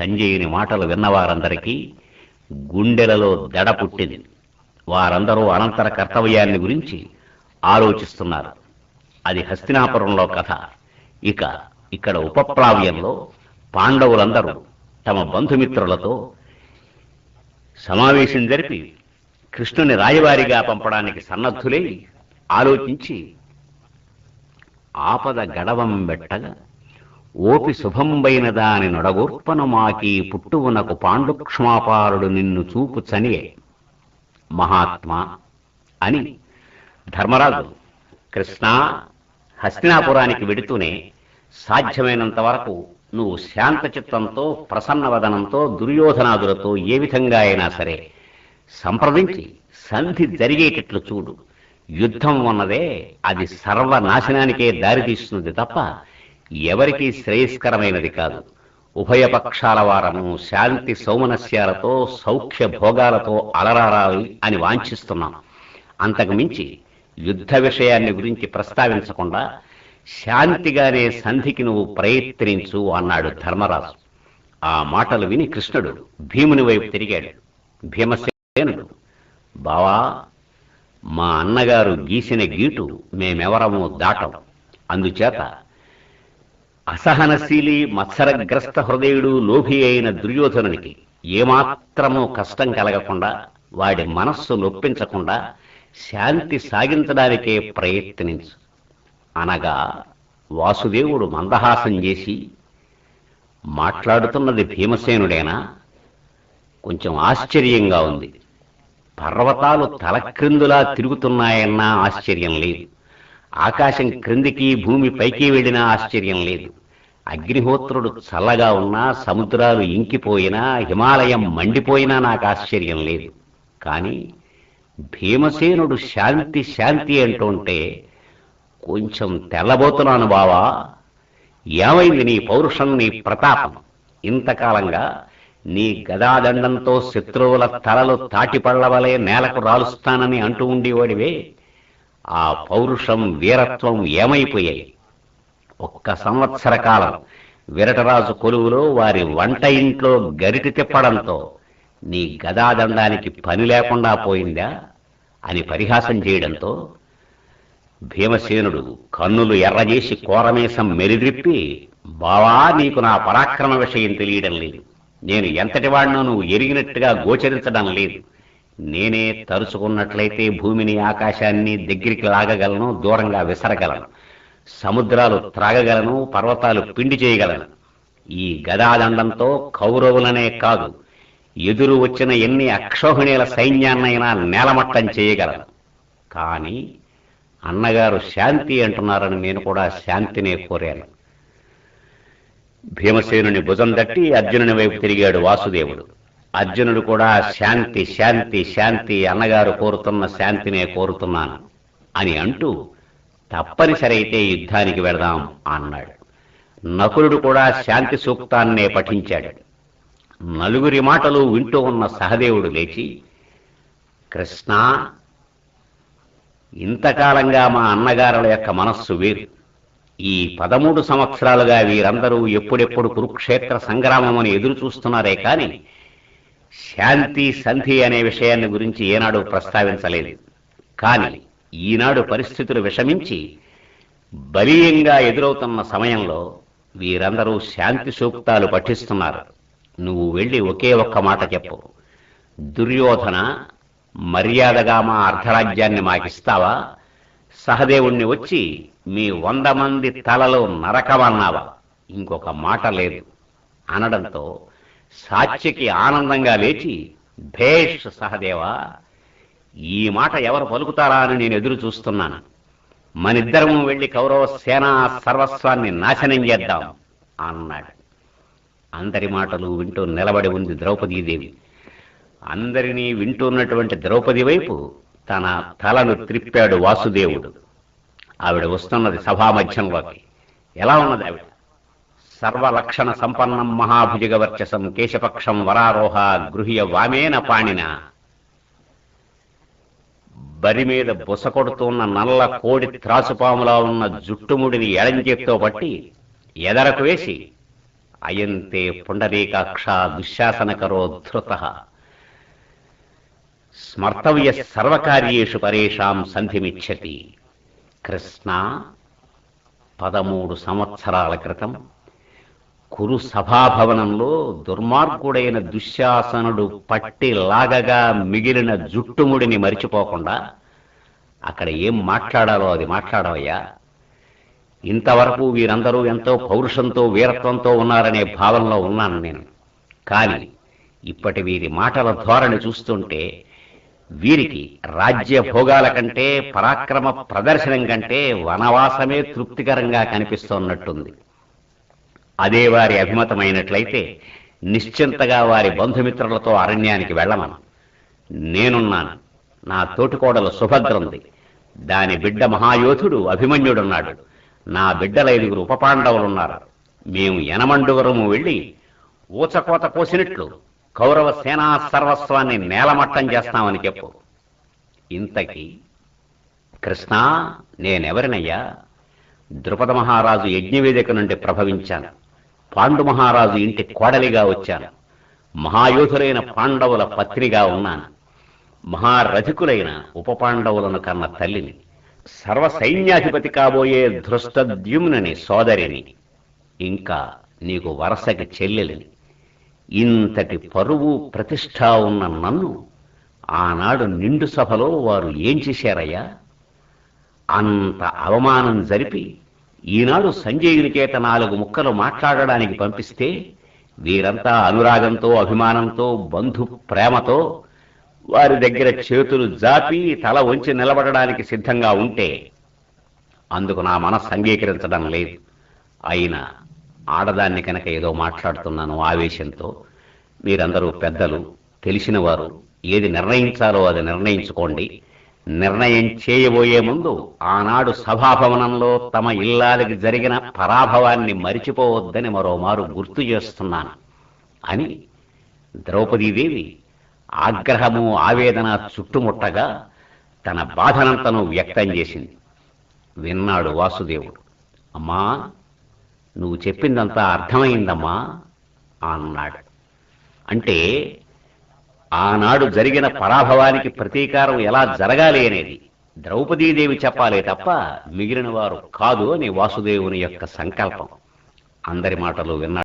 సంజయుని మాటలు విన్నవారందరికీ గుండెలలో దడ పుట్టింది. వారందరూ అనంతర కర్తవ్యాన్ని గురించి ఆలోచిస్తున్నారు. అది హస్తినాపురంలో కథ. ఇక ఇక్కడ ఉపప్లావ్యంలో పాండవులందరూ తమ బంధుమిత్రులతో సమావేశం జరిపి కృష్ణుని రాయవారిగా పంపడానికి సన్నద్ధులై ఆలోచించి ఆపద గడవం పెట్టగా ఓపి శుభంబైన దాని నొడగోర్పన మాకి పుట్టువునకు పాండుక్ష్మాపారుడు నిన్ను చూపు చనియే. మహాత్మా అని ధర్మరాజు కృష్ణ హస్తినాపురానికి వెడుతూనే సాధ్యమైనంత వరకు నువ్వు శాంత చిత్తంతో ప్రసన్నవదనంతో దుర్యోధనాదులతో ఏ విధంగా అయినా సరే సంప్రదించి సంధి జరిగేటట్లు చూడు. యుద్ధం ఉన్నదే అది సర్వనాశనానికే దారితీస్తుంది తప్ప ఎవరికీ శ్రేయస్కరమైనది కాదు. ఉభయపక్షాల వారము శాంతి సౌమనస్యాలతో సౌఖ్య భోగాలతో అలరారాలి అని వాంఛిస్తున్నాం. అంతకు మించి యుద్ధ విషయాన్ని గురించి ప్రస్తావించకుండా శాంతిగానే సంధికి నువ్వు ప్రయత్నించు అన్నాడు ధర్మరాజు. ఆ మాటలు విని కృష్ణుడు భీముని వైపు తిరిగాడు. భీమసేనుడు బావా మా అన్నగారు గీసిన గీటు మేమెవరము దాటం. అందుచేత అసహనశీలి మత్సరగ్రస్త హృదయుడు లోభి అయిన దుర్యోధనునికి ఏమాత్రమూ కష్టం కలగకుండా వాడి మనస్సు నొప్పించకుండా శాంతి సాగించడానికే ప్రయత్నించు. అనగా వాసుదేవుడు మందహాసం చేసి మాట్లాడుతున్నది భీమసేనుడేనా? కొంచెం ఆశ్చర్యంగా ఉంది. పర్వతాలు తలక్రిందులా తిరుగుతున్నాయన్నా ఆశ్చర్యం లేదు. ఆకాశం క్రిందికి భూమి పైకి వెళ్ళినా ఆశ్చర్యం లేదు. అగ్నిహోత్రుడు చల్లగా ఉన్నా సముద్రాలు ఇంకిపోయినా హిమాలయం మండిపోయినా నాకు ఆశ్చర్యం లేదు. కానీ భీమసేనుడు శాంతి శాంతి అంటుంటే కొంచెం తెల్లబోతున్నాను బావా. ఏమైంది నీ పౌరుషం నీ ప్రతాపం? ఇంతకాలంగా నీ గదాదండంతో శత్రువుల తలలు తాటిపళ్ళవలే నేలకు రాలుస్తానని అంటూ ఉండేవాడివే. ఆ పౌరుషం వీరత్వం ఏమైపోయాయి? ఒక్క సంవత్సర కాలం విరటరాజు కొలువులో వారి వంట ఇంట్లో గరిటి తిప్పడంతో నీ గదాదండానికి పని లేకుండా పోయిందా? అని పరిహాసం చేయడంతో భీమసేనుడు కన్నులు ఎర్రజేసి కోరమేసం మెరిద్రిప్పి బావా నీకు నా పరాక్రమ విషయం తెలియడం లేదు. నేను ఎంతటి వాడినో నువ్వు ఎరిగినట్టుగా గోచరించడం లేదు. నేనే తరుచుకున్నట్లయితే భూమిని ఆకాశాన్ని దగ్గరికి లాగగలను దూరంగా విసరగలను. సముద్రాలు త్రాగగలను పర్వతాలు పిండి చేయగలను. ఈ గదాదండంతో కౌరవులనే కాదు ఎదురు వచ్చిన ఎన్ని అక్షోహిణీల సైన్యాన్నైనా నేలమట్టం చేయగలను. కానీ అన్నగారు శాంతి అంటున్నారని నేను కూడా శాంతినే కోరాను. భీమసేనుని భుజం దట్టి అర్జునుని వైపు తిరిగాడు వాసుదేవుడు. అర్జునుడు కూడా శాంతి శాంతి శాంతి అన్నగారు కోరుతున్న శాంతినే కోరుతున్నాను అని అంటూ తప్పనిసరి అయితే యుద్ధానికి వెళదాం అన్నాడు. నకులుడు కూడా శాంతి సూక్తాన్నే పఠించాడు. నలుగురి మాటలు వింటూ ఉన్న సహదేవుడు లేచి కృష్ణ ఇంతకాలంగా మా అన్నగారుల యొక్క మనస్సు వీరు. ఈ పదమూడు సంవత్సరాలుగా వీరందరూ ఎప్పుడెప్పుడు కురుక్షేత్ర సంగ్రామమని ఎదురు చూస్తున్నారే కాని శాంతి సంధి అనే విషయాన్ని గురించి ఏనాడు ప్రస్తావించలేదు. కానీ ఈనాడు పరిస్థితులు విషమించి బలీయంగా ఎదురవుతున్న సమయంలో వీరందరూ శాంతి సూక్తాలు పఠిస్తున్నారు. నువ్వు వెళ్ళి ఒకే ఒక్క మాట చెప్పు. దుర్యోధన మర్యాదగా మా అర్ధరాజ్యాన్ని మాకిస్తావా? సహదేవుణ్ణి వచ్చి మీ వంద మంది తలలో నరకమన్నావా? ఇంకొక మాట లేదు. అనడంతో సాత్యకి ఆనందంగా లేచి భేష్ సహదేవా ఈ మాట ఎవరు పలుకుతారా అని నేను ఎదురు చూస్తున్నాను. మనిద్దరము వెళ్ళి కౌరవ సేనా సర్వస్వాన్ని నాశనం చేద్దాం అన్నాడు. అందరి మాటలు వింటూ నిలబడి ఉంది ద్రౌపదీదేవి. అందరినీ వింటున్నటువంటి ద్రౌపది వైపు తన తలను త్రిప్పాడు వాసుదేవుడు. ఆవిడ వస్తున్నది సభా మధ్యంలోకి ఎలా ఉన్నది ఆవిడ? సర్వలక్షణ సంపన్నం మహాభుజగవర్చసం కేశపక్షం వరారోహ గృహ్య వామేన పాణిన. బరి మీద బుస కొడుతున్న నల్ల కోడి త్రాసుపాములా ఉన్న జుట్టుముడిని ఎడంచేత్తో పట్టి ఎదరకు వేసి అయంతే పుండరీకాక్ష దుశ్శాసనకరో ధృత. స్మర్తవ్య సర్వకార్యేషు పరేషాం సంధిమిచ్చతి. కృష్ణ పదమూడు సంవత్సరాల క్రితం కురు సభాభవనంలో దుర్మార్గుడైన దుశ్శాసనుడు పట్టి లాగగా మిగిలిన జుట్టుముడిని మరిచిపోకుండా అక్కడ ఏం మాట్లాడాలో అది మాట్లాడవయ్యా. ఇంతవరకు వీరందరూ ఎంతో పౌరుషంతో వీరత్వంతో ఉన్నారనే భావనలో ఉన్నాను నేను. కానీ ఇప్పటి వీరి మాటల ధోరణి చూస్తుంటే వీరికి రాజ్య భోగాల కంటే పరాక్రమ ప్రదర్శనం కంటే వనవాసమే తృప్తికరంగా కనిపిస్తున్నట్టుంది. అదే వారి అభిమతమైనట్లయితే నిశ్చింతగా వారి బంధుమిత్రులతో అరణ్యానికి వెళ్ళమను. నేనున్నాను. నా తోటికోడలు సుభద్రంది. దాని బిడ్డ మహాయోధుడు అభిమన్యుడున్నాడు. నా బిడ్డల ఐదుగురు ఉపపాండవులున్నారు. మేము యనమండుగురము వెళ్ళి ఊచకోత కోసినట్లు కౌరవ సేనా సర్వస్వాన్ని నేలమట్టం చేస్తామని చెప్పు. ఇంతకీ కృష్ణ నేనెవరినయ్యా? ద్రుపద మహారాజు యజ్ఞవేదిక నుండి ప్రభవించాను. పాండు మహారాజు ఇంటి కోడలిగా వచ్చాను. మహాయోధులైన పాండవుల పత్నిగా ఉన్నాను. మహారథికులైన ఉప పాండవులను కన్న తల్లిని సర్వ సైన్యాధిపతి కాబోయే ధృష్టద్యుమ్నని సోదరిని ఇంకా నీకు వరసకి చెల్లెలిని. ఇంతటి పరువు ప్రతిష్ట ఉన్న నన్ను ఆనాడు నిండు సభలో వారు ఏం చేశారయ్యా? అంత అవమానం జరిపి ఈనాడు సంజయుని చేత నాలుగు ముక్కలు మాట్లాడడానికి పంపిస్తే వీరంతా అనురాగంతో అభిమానంతో బంధు ప్రేమతో వారి దగ్గర చేతులు జాపి తల వంచి నిలబడడానికి సిద్ధంగా ఉంటే అందుకు నా మనస్సు అంగీకరించడం లేదు. అయినా ఆడదాన్ని కనుక ఏదో మాట్లాడుతున్నాను ఆవేశంతో మీరందరూ పెద్దలు తెలిసినవారు ఏది నిర్ణయించాలో అది నిర్ణయించుకోండి. నిర్ణయం చేయబోయే ముందు ఆనాడు సభాభవనంలో తమ ఇల్లాలకి జరిగిన పరాభవాన్ని మరిచిపోవద్దని మరోమారు గుర్తు చేస్తున్నాను అని ద్రౌపదీదేవి ఆగ్రహము ఆవేదన చుట్టుముట్టగా తన బాధనంతను వ్యక్తం చేసింది. విన్నాడు వాసుదేవుడు. అమ్మా నువ్వు చెప్పిందంతా అర్థమైందమ్మా అన్నాడు. అంటే ఆనాడు జరిగిన పరాభవానికి ప్రతీకారం ఎలా జరగాలి అనేది ద్రౌపదీదేవి చెప్పాలే తప్ప మిగిలిన వారు కాదు అని వాసుదేవుని యొక్క సంకల్పం. అందరి మాటలు విన్నాడు